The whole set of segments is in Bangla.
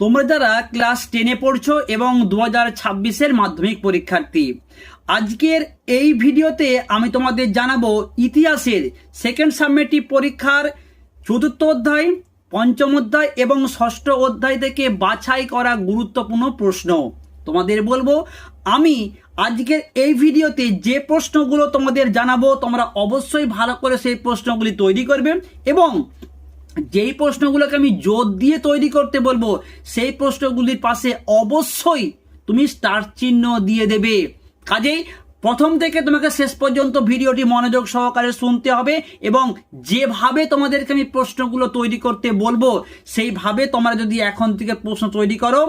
তোমরা যারা ক্লাস টেনে পড়ছো এবং দু হাজার ছাব্বিশের মাধ্যমিক পরীক্ষার্থী, আজকের এই ভিডিওতে আমি তোমাদের জানাব ইতিহাসের সেকেন্ড সাবমেটিভ পরীক্ষার চতুর্থ অধ্যায়, পঞ্চম অধ্যায় এবং ষষ্ঠ অধ্যায় থেকে বাছাই করা গুরুত্বপূর্ণ প্রশ্ন। তোমাদের বলব, আমি আজকের এই ভিডিওতে যে প্রশ্নগুলো তোমাদের জানাব, তোমরা অবশ্যই ভালো করে সেই প্রশ্নগুলি তৈরি করবে এবং যেই প্রশ্নগুলোকে আমি জোর দিয়ে তৈরি করতে বলব, সেই প্রশ্নগুলির পাশে অবশ্যই তুমি স্টার চিহ্ন দিয়ে দেবে। কাজেই প্রথম থেকে তোমাকে শেষ পর্যন্ত ভিডিওটি মনোযোগ সহকারে শুনতে হবে এবং যেভাবে তোমাদেরকে আমি প্রশ্নগুলো তৈরি করতে বলব, সেইভাবে তোমরা যদি এখন থেকে প্রশ্ন তৈরি করো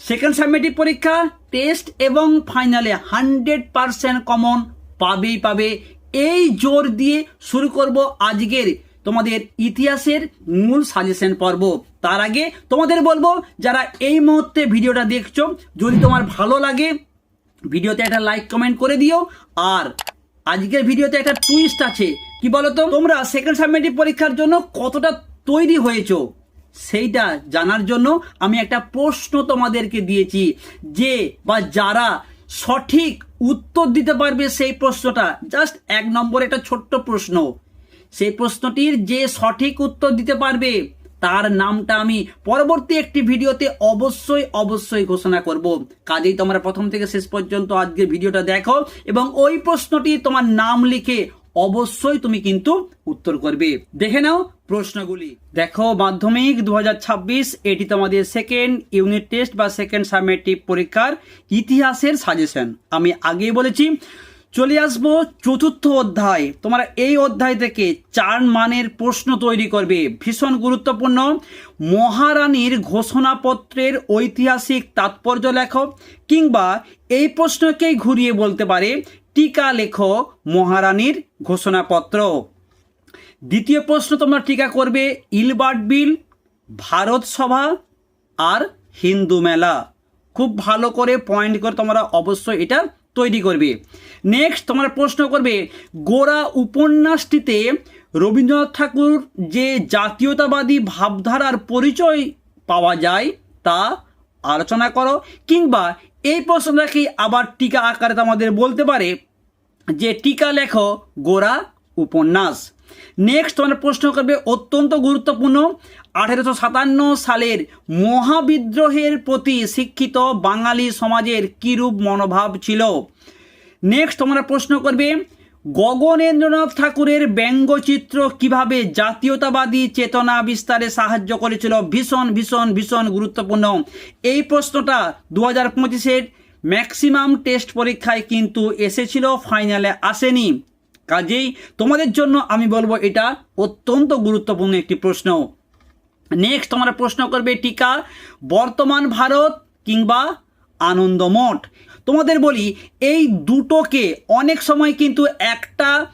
সেকেন্ড সাবমেটিভ পরীক্ষা টেস্ট এবং ফাইনালে হান্ড্রেড পারসেন্ট কমন পাবেই পাবে। এই জোর দিয়ে শুরু করব আজকের তোমাদের ইতিহাসের মূল সাজেশন পর্ব। তার আগে তোমাদের বলব, যারা এই মুহূর্তে ভিডিওটা দেখছ, যদি তোমার ভালো লাগে, ভিডিওতে একটা লাইক কমেন্ট করে দিও। আর আজকের ভিডিওতে একটা টুইস্ট আছে। কি বলতো? তোমরা সেকেন্ড সাবমেটিভ পরীক্ষার জন্য কতটা তৈরি হয়েছো, সেইটা জানার জন্য আমি একটা প্রশ্ন তোমাদেরকে দিয়েছি যে, বা যারা সঠিক উত্তর দিতে পারবে সেই প্রশ্নটা জাস্ট এক নম্বর একটা ছোট্ট প্রশ্ন। সেই প্রশ্নটির যে সঠিক উত্তর দিতে পারবে, তার নামটা আমি পরবর্তী একটি ভিডিওতে অবশ্যই অবশ্যই ঘোষণা করব। কাজেই তোমরা প্রথম থেকে শেষ পর্যন্ত আজকের ভিডিওটা দেখো এবং ওই প্রশ্নটি তোমার নাম লিখে অবশ্যই তুমি কিন্তু উত্তর করবে। দেখে নাও প্রশ্নগুলি। দেখো, মাধ্যমিক দু হাজার ছাব্বিশ, এটি তোমাদের সেকেন্ড ইউনিট টেস্ট বা সেকেন্ড সাবমেটিভ পরীক্ষার ইতিহাসের সাজেশন আমি আগেই বলেছি চলে আসব চতুর্থ অধ্যায়। তোমরা এই অধ্যায় থেকে চার মানের প্রশ্ন তৈরি করবে। ভীষণ গুরুত্বপূর্ণ। মহারানীর ঘোষণাপত্রের ঐতিহাসিক তাৎপর্য লেখো, কিংবা এই প্রশ্নকেই ঘুরিয়ে বলতে পারে টিকা লেখো মহারানীর ঘোষণাপত্র। দ্বিতীয় প্রশ্ন তোমরা টিকা করবে, ইলবার্ট বিল, ভারত সভা আর হিন্দু মেলা। খুব ভালো করে পয়েন্ট করে তোমরা অবশ্যই এটা তৈরি করবে। নেক্সট তোমার প্রশ্ন করবে, গোড়া উপন্যাসটিতে রবীন্দ্রনাথ ঠাকুর যে জাতীয়তাবাদী ভাবধারার পরিচয় পাওয়া যায় তা আলোচনা করো, কিংবা এই প্রশ্নটাকে আবার টিকা আকারে তোমাদের বলতে পারে, যে টিকা লেখো গোড়া উপন্যাস। নেক্সট তোমরা প্রশ্ন করবে, অত্যন্ত গুরুত্বপূর্ণ আঠেরোশো সাতান্ন সালের মহাবিদ্রোহের প্রতি শিক্ষিত বাঙালি সমাজের কিরূপ মনোভাব ছিল? নেক্সট তোমরা প্রশ্ন করবে, গগনেন্দ্রনাথ ঠাকুরের ব্যঙ্গচিত্র কীভাবে জাতীয়তাবাদী চেতনা বিস্তারে সাহায্য করেছিল? ভীষণ ভীষণ ভীষণ গুরুত্বপূর্ণ। এই প্রশ্নটা দু হাজার পঁচিশের ম্যাক্সিমাম টেস্ট পরীক্ষায় কিন্তু এসেছিল, ফাইনালে আসেনি। কাজেই তোমাদের জন্য আমি বলব এটা অত্যন্ত গুরুত্বপূর্ণ একটি প্রশ্ন। নেক্সট তোমরা প্রশ্ন করবে টিকা, বর্তমান ভারত কিংবা আনন্দমঠ। তোমাদের বলি, এই দুটোকে অনেক সময় কিন্তু একটা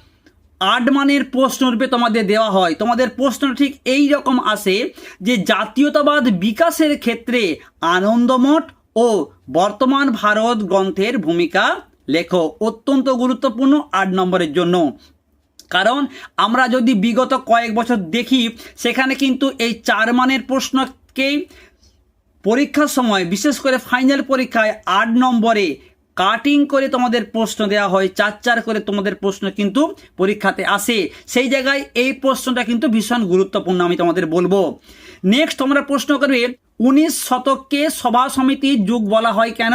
আট মানের প্রশ্নরূপে তোমাদের দেওয়া হয়। তোমাদের প্রশ্ন ঠিক এই রকম আসে যে, জাতীয়তাবাদ বিকাশের ক্ষেত্রে আনন্দমঠ ও বর্তমান ভারত গ্রন্থের ভূমিকা লেখো। অত্যন্ত গুরুত্বপূর্ণ আট নম্বরের জন্য। কারণ আমরা যদি বিগত কয়েক বছর দেখি, সেখানে কিন্তু এই চার মানের প্রশ্নকেই পরীক্ষার সময়, বিশেষ করে ফাইনাল পরীক্ষায় আট নম্বরে কাটিং করে তোমাদের প্রশ্ন দেওয়া হয় চার চার করে তোমাদের প্রশ্ন কিন্তু পরীক্ষাতে আসে। সেই জায়গায় এই প্রশ্নটা কিন্তু ভীষণ গুরুত্বপূর্ণ আমি তোমাদের বলব। নেক্সট তোমরা প্রশ্ন করবে, উনিশ শতককে সভা সমিতি যুগ বলা হয় কেন?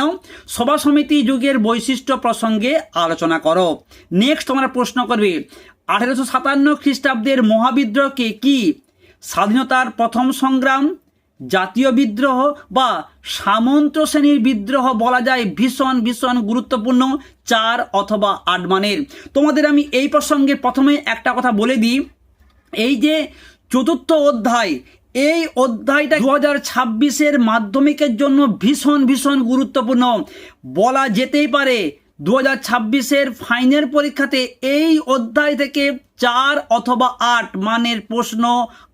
সভা সমিতি যুগের বৈশিষ্ট্য প্রসঙ্গে আলোচনা করো। নেক্সট তোমরা প্রশ্ন করবে আঠেরোশো সাতান্ন খ্রিস্টাব্দের মহাবিদ্রোহকে কি স্বাধীনতার প্রথম সংগ্রাম, জাতীয় বিদ্রোহ বা সামন্ত শ্রেণির বিদ্রোহ বলা যায় ভীষণ ভীষণ গুরুত্বপূর্ণ চার অথবা আট মানের? তোমাদের আমি এই প্রসঙ্গে প্রথমে একটা কথা বলে দিই। এই যে চতুর্থ অধ্যায়, এই অধ্যায়টা দু হাজার ছাব্বিশের মাধ্যমিকের জন্য ভীষণ ভীষণ গুরুত্বপূর্ণ। বলা যেতেই পারে দু হাজার ছাব্বিশের ফাইনাল পরীক্ষাতে এই অধ্যায় থেকে চার অথবা আট মানের প্রশ্ন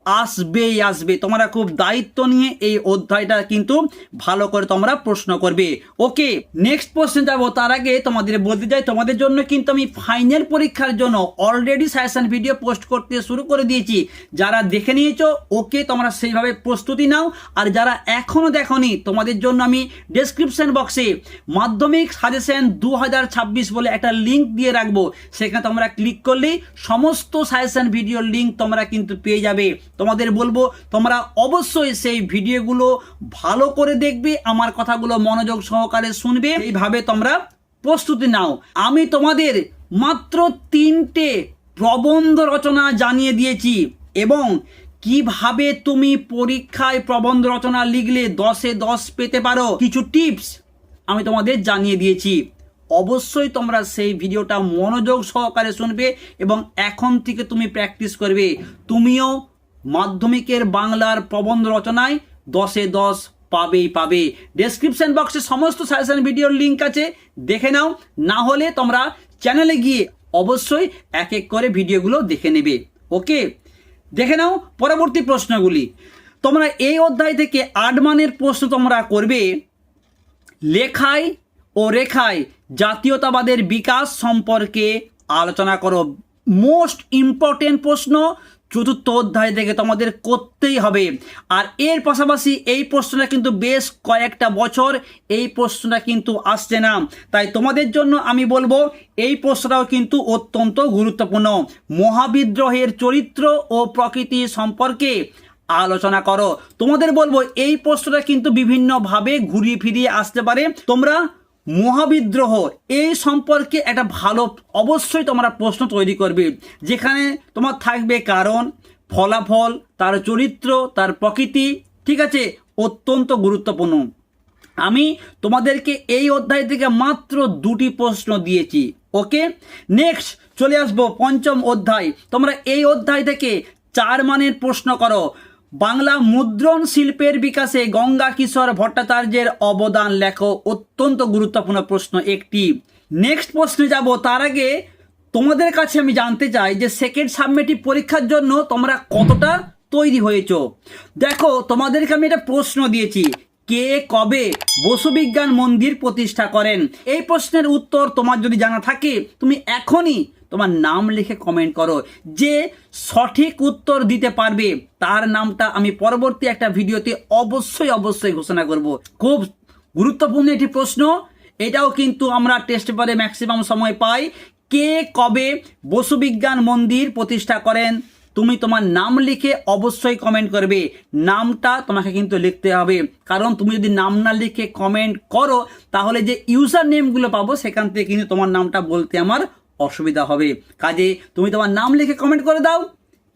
আসবেই আসবে। তোমরা খুব দায়িত্ব নিয়ে এই অধ্যায়টা কিন্তু ভালো করে তোমরা প্রশ্ন করবে। ওকে নেক্সট প্রশ্ন যাব। তার আগে তোমাদের বলতে চাই, তোমাদের জন্য কিন্তু আমি ফাইনাল পরীক্ষার জন্য অলরেডি সাজেশন ভিডিও পোস্ট করতে শুরু করে দিয়েছি। যারা দেখে নিয়েছো, ওকে তোমরা সেইভাবে প্রস্তুতি নাও। আর যারা এখনও দেখোনি, তোমাদের জন্য আমি ডেসক্রিপশন বক্সে মাধ্যমিক সাজেশন দু হাজার ছাব্বিশ বলে একটা লিঙ্ক দিয়ে রাখব। সেখানে তোমরা ক্লিক করলেই সমস্ত সাজেশন ভিডিওর লিঙ্ক তোমরা কিন্তু পেয়ে যাবে। তোমাদের বলব, তোমরা অবশ্যই সেই ভিডিওগুলো ভালো করে দেখবে, আমার কথাগুলো মনোযোগ সহকারে শুনবে, এইভাবে তোমরা প্রস্তুতি নাও। আমি তোমাদের মাত্র তিনটে প্রবন্ধ রচনা জানিয়ে দিয়েছি এবং কীভাবে তুমি পরীক্ষায় প্রবন্ধ রচনা লিখলে দশে দশ পেতে পারো, কিছু টিপস আমি তোমাদের জানিয়ে দিয়েছি। অবশ্যই তোমরা সেই ভিডিওটা মনোযোগ সহকারে শুনবে এবং এখন থেকে তুমি প্র্যাকটিস করবে। তুমিও মাধ্যমিকের বাংলার প্রবন্ধ রচনায় দশে দশ পাবেই পাবে। ডেসক্রিপশন বক্সে সমস্ত সাজেশন ভিডিওর লিঙ্ক আছে, দেখে নাও। না হলে তোমরা চ্যানেলে গিয়ে অবশ্যই এক এক করে ভিডিওগুলো দেখে নেবে। ওকে দেখে নাও পরবর্তী প্রশ্নগুলি। তোমরা এই অধ্যায় থেকে আট মানের প্রশ্ন তোমরা করবে, লেখায় ও রেখায় জাতীয়তাবাদের বিকাশ সম্পর্কে আলোচনা করো। মোস্ট ইম্পর্টেন্ট প্রশ্ন চতুর্থ অধ্যায় থেকে তোমাদের করতেই হবে। আর এর পাশাপাশি এই প্রশ্নটা কিন্তু বেশ কয়েকটা বছর এই প্রশ্নটা কিন্তু আসছে না। তাই তোমাদের জন্য আমি বলব, এই প্রশ্নটাও কিন্তু অত্যন্ত গুরুত্বপূর্ণ। মহাবিদ্রোহের চরিত্র ও প্রকৃতি সম্পর্কে আলোচনা করো। তোমাদের বলব, এই প্রশ্নটা কিন্তু বিভিন্নভাবে ঘুরিয়ে ফিরিয়ে আসতে পারে। তোমরা মহাবিদ্রোহ এই সম্পর্কে একটা ভালো, অবশ্যই তোমরা প্রশ্ন তৈরি করবে। যেখানে তোমার থাকবে কারণ, ফলাফল, তার চরিত্র, তার প্রকৃতি, ঠিক আছে? অত্যন্ত গুরুত্বপূর্ণ। আমি তোমাদেরকে এই অধ্যায় থেকে মাত্র দুটি প্রশ্ন দিয়েছি, ওকে? নেক্সট, চলে আসব পঞ্চম অধ্যায়। তোমরা এই অধ্যায় থেকে চার মানের প্রশ্ন করো। বাংলা মুদ্রণ শিল্পের বিকাশে গঙ্গা কিশোর ভট্টাচার্যের অবদান লেখো অত্যন্ত গুরুত্বপূর্ণ প্রশ্ন একটি। নেক্সট প্রশ্নে যাব, তার আগে তোমাদের কাছে আমি জানতে চাই যে সেকেন্ড সাবমেটিভ পরীক্ষার জন্য তোমরা কতটা তৈরি হয়েছ? দেখো, তোমাদেরকে আমি একটা প্রশ্ন দিয়েছি, কে কবে বসুবিজ্ঞান মন্দির প্রতিষ্ঠা করেন? এই প্রশ্নের উত্তর তোমার যদি জানা থাকে, তুমি এখনই তোমার নাম লিখে কমেন্ট করো যে সঠিক উত্তর দিতে পারবে। তার নামটা আমি পরবর্তী একটা ভিডিওতে অবশ্যই অবশ্যই ঘোষণা করব। খুব গুরুত্বপূর্ণ একটি প্রশ্ন। এটাও কিন্তু আমরা টেস্ট পেপারে ম্যাক্সিমাম সময় পাই। কে কবে বসুবিজ্ঞান মন্দির প্রতিষ্ঠা করেন? তুমি তোমার নাম লিখে অবশ্যই কমেন্ট করবে। নামটা তোমাকে কিন্তু লিখতে হবে। কারণ তুমি যদি নাম না লিখে কমেন্ট করো, তাহলে যে ইউজার নেমগুলো পাবো, সেখান থেকে কিন্তু তোমার নামটা বলতে আমার অসুবিধা হবে। কাজে তুমি তোমার নাম লিখে কমেন্ট করে দাও।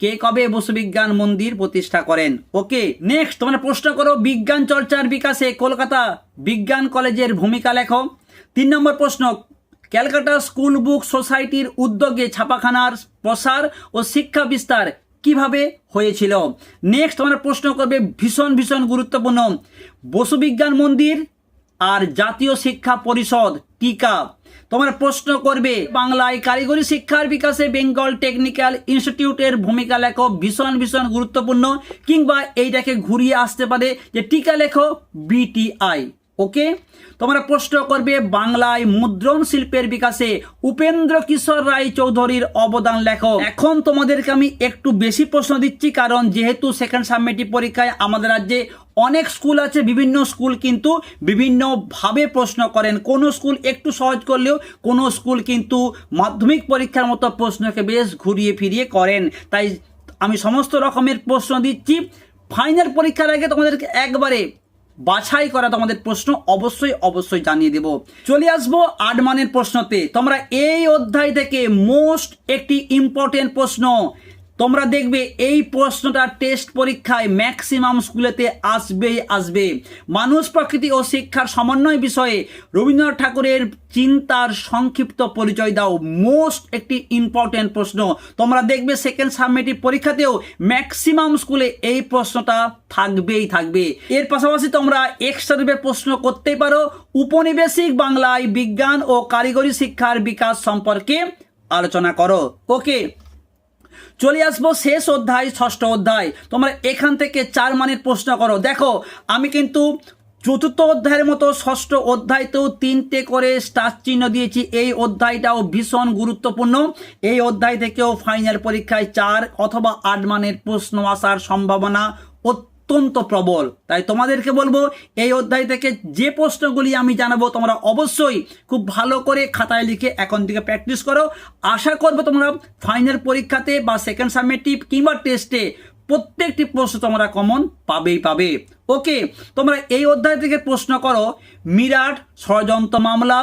কে কবে বসুবিজ্ঞান মন্দির প্রতিষ্ঠা করেন? ওকে নেক্সট তোমরা প্রশ্ন করো, বিজ্ঞান চর্চার বিকাশে কলকাতা বিজ্ঞান কলেজের ভূমিকা লেখো। তিন নম্বর প্রশ্ন, ক্যালকাটা স্কুল বুক সোসাইটির উদ্যোগে ছাপাখানার প্রসার ও শিক্ষা বিস্তার কীভাবে হয়েছিল? নেক্সট তোমরা প্রশ্ন করবে, ভীষণ ভীষণ গুরুত্বপূর্ণ। বসুবিজ্ঞান মন্দির আর জাতীয় শিক্ষা পরিষদ, টিকা। তোমার প্রশ্ন করবে, বাংলায় কারিগরি শিক্ষার বিকাশে বেঙ্গল টেকনিক্যাল ইনস্টিটিউটের ভূমিকা লেখো ভীষণ ভীষণ গুরুত্বপূর্ণ, কিংবা এইটাকে ঘুরিয়ে আসতে পারে যে টিকা লেখো বিটিআই ওকে? তোমরা প্রশ্ন করবে, বাংলায় মুদ্রণ শিল্পের বিকাশে উপেন্দ্র কিশোর রায় চৌধুরীর অবদান লেখো এখন তোমাদেরকে আমি একটু বেশি প্রশ্ন দিচ্ছি, কারণ যেহেতু সেকেন্ড সাবমেটিভ পরীক্ষায় আমাদের রাজ্যে অনেক স্কুল আছে, বিভিন্ন স্কুল কিন্তু বিভিন্নভাবে প্রশ্ন করেন। কোনো স্কুল একটু সহজ করলেও কোনো স্কুল কিন্তু মাধ্যমিক পরীক্ষার মতো প্রশ্নকে বেশ ঘুরিয়ে ফিরিয়ে করেন। তাই আমি সমস্ত রকমের প্রশ্ন দিচ্ছি। ফাইনাল পরীক্ষার আগে তোমাদেরকে একবারে বাছাই করা তোমাদের প্রশ্ন অবশ্যই অবশ্যই জানিয়ে দেব। চলে আসব আট মানের প্রশ্নতে। তোমরা এই অধ্যায় থেকে মোস্ট একটি ইম্পর্টেন্ট প্রশ্ন। তোমরা দেখবে এই প্রশ্নটা টেস্ট পরীক্ষায় ম্যাক্সিমাম স্কুলেতে আসবেই আসবে। মানুষ প্রকৃতি ও শিক্ষার সমন্বয় বিষয়ে রবীন্দ্রনাথ ঠাকুরের চিন্তার সংক্ষিপ্ত পরিচয় দাও। মোস্ট একটি ইম্পর্টেন্ট প্রশ্ন। তোমরা দেখবে সেকেন্ড সাবমেটিভ পরীক্ষাতেও ম্যাক্সিমাম স্কুলে এই প্রশ্নটা থাকবেই থাকবে। এর পাশাপাশি তোমরা এক্সট্রা রূপে প্রশ্ন করতেই পারো। উপনিবেশিক বাংলায় বিজ্ঞান ও কারিগরি শিক্ষার বিকাশ সম্পর্কে আলোচনা করো। ওকে চলে আসব শেষ অধ্যায়, ষষ্ঠ অধ্যায়। তোমরা এখান থেকে চার মানের প্রশ্ন করো। দেখো, আমি কিন্তু চতুর্থ অধ্যায়ের মতো ষষ্ঠ অধ্যায়তেও তিনটে করে স্টার চিহ্ন দিয়েছি। এই অধ্যায়টাও ভীষণ গুরুত্বপূর্ণ। এই অধ্যায় থেকেও ফাইনাল পরীক্ষায় চার অথবা আট মানের প্রশ্ন আসার সম্ভাবনা অত্যন্ত প্রবল। তাই তোমাদেরকে বলব, এই অধ্যায় থেকে যে প্রশ্নগুলি আমি জানাব, তোমরা অবশ্যই খুব ভালো করে খাতায় লিখে এখন থেকে প্র্যাকটিস করো। আশা করব তোমরা ফাইনাল পরীক্ষাতে বা সেকেন্ড সাবমিটিভ কিংবা টেস্টে প্রত্যেকটি প্রশ্ন তোমরা কমন পাবেই পাবে। ওকে তোমরা এই অধ্যায় থেকে প্রশ্ন করো, মিরাট, ষড়যন্ত্র মামলা,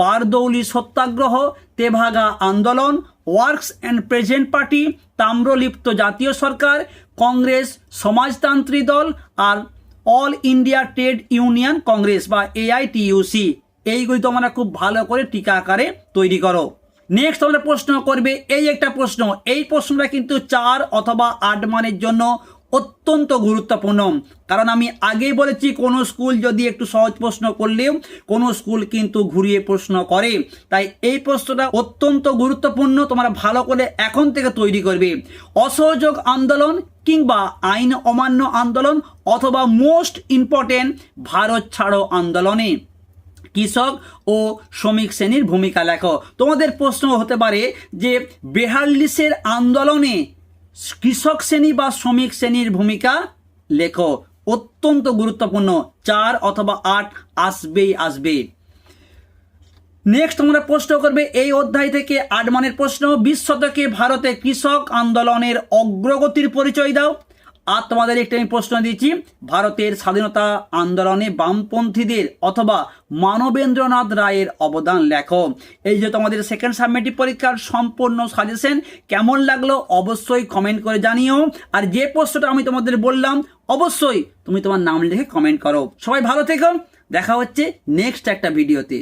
বারদৌলি সত্যাগ্রহ, তেভাগা আন্দোলন workers and peasants party Tamralipta জাতীয় সরকার কংগ্রেস, সমাজতান্ত্রিক দল আর All India Trade Union Congress বা এআইটিইউসি। এইগুলি তোমরা খুব ভালো করে টিকা আকারে তৈরি করো। নেক্সট তোমরা প্রশ্ন করবে, এই একটা প্রশ্ন। এই প্রশ্নটা কিন্তু চার অথবা আট মানের জন্য অত্যন্ত গুরুত্বপূর্ণ। কারণ আমি আগেই বলেছি, কোনো স্কুল যদি একটু সহজ প্রশ্ন করলেও কোনো স্কুল কিন্তু ঘুরিয়ে প্রশ্ন করে। তাই এই প্রশ্নটা অত্যন্ত গুরুত্বপূর্ণ, তোমরা ভালো করে এখন থেকে তৈরি করবে। অসহযোগ আন্দোলন কিংবা আইন অমান্য আন্দোলন অথবা মোস্ট ইম্পর্টেন্ট, ভারত ছাড়ো আন্দোলনে। কৃষক ও শ্রমিক শ্রেণির ভূমিকা লেখো। তোমাদের প্রশ্ন হতে পারে যে বেহাল্লিশের আন্দোলনে কৃষক শ্রেণি বা শ্রমিক শ্রেণির ভূমিকা লেখো। অত্যন্ত গুরুত্বপূর্ণ। চার অথবা আট আসবেই আসবে। নেক্সট তোমরা প্রশ্ন করবে, এই অধ্যায় থেকে আট মানের প্রশ্ন। বিশ শতকে ভারতে কৃষক আন্দোলনের অগ্রগতির পরিচয় দাও। আর তোমাদের একটা আমি প্রশ্ন দিয়েছি ভারতের স্বাধীনতা আন্দোলনে বামপন্থীদের অথবা মানবেন্দ্রনাথ রায়ের অবদান লেখো। এই যে তোমাদের সেকেন্ড সাবমিটিভ পরীক্ষার সম্পূর্ণ সাজেশন কেমন লাগল অবশ্যই কমেন্ট করে জানিও। আর যে প্রশ্নটা আমি তোমাদের বললাম, অবশ্যই তুমি তোমার নাম লিখে কমেন্ট করো। সবাই ভালো থেকো, দেখা হচ্ছে নেক্সট একটা ভিডিওতে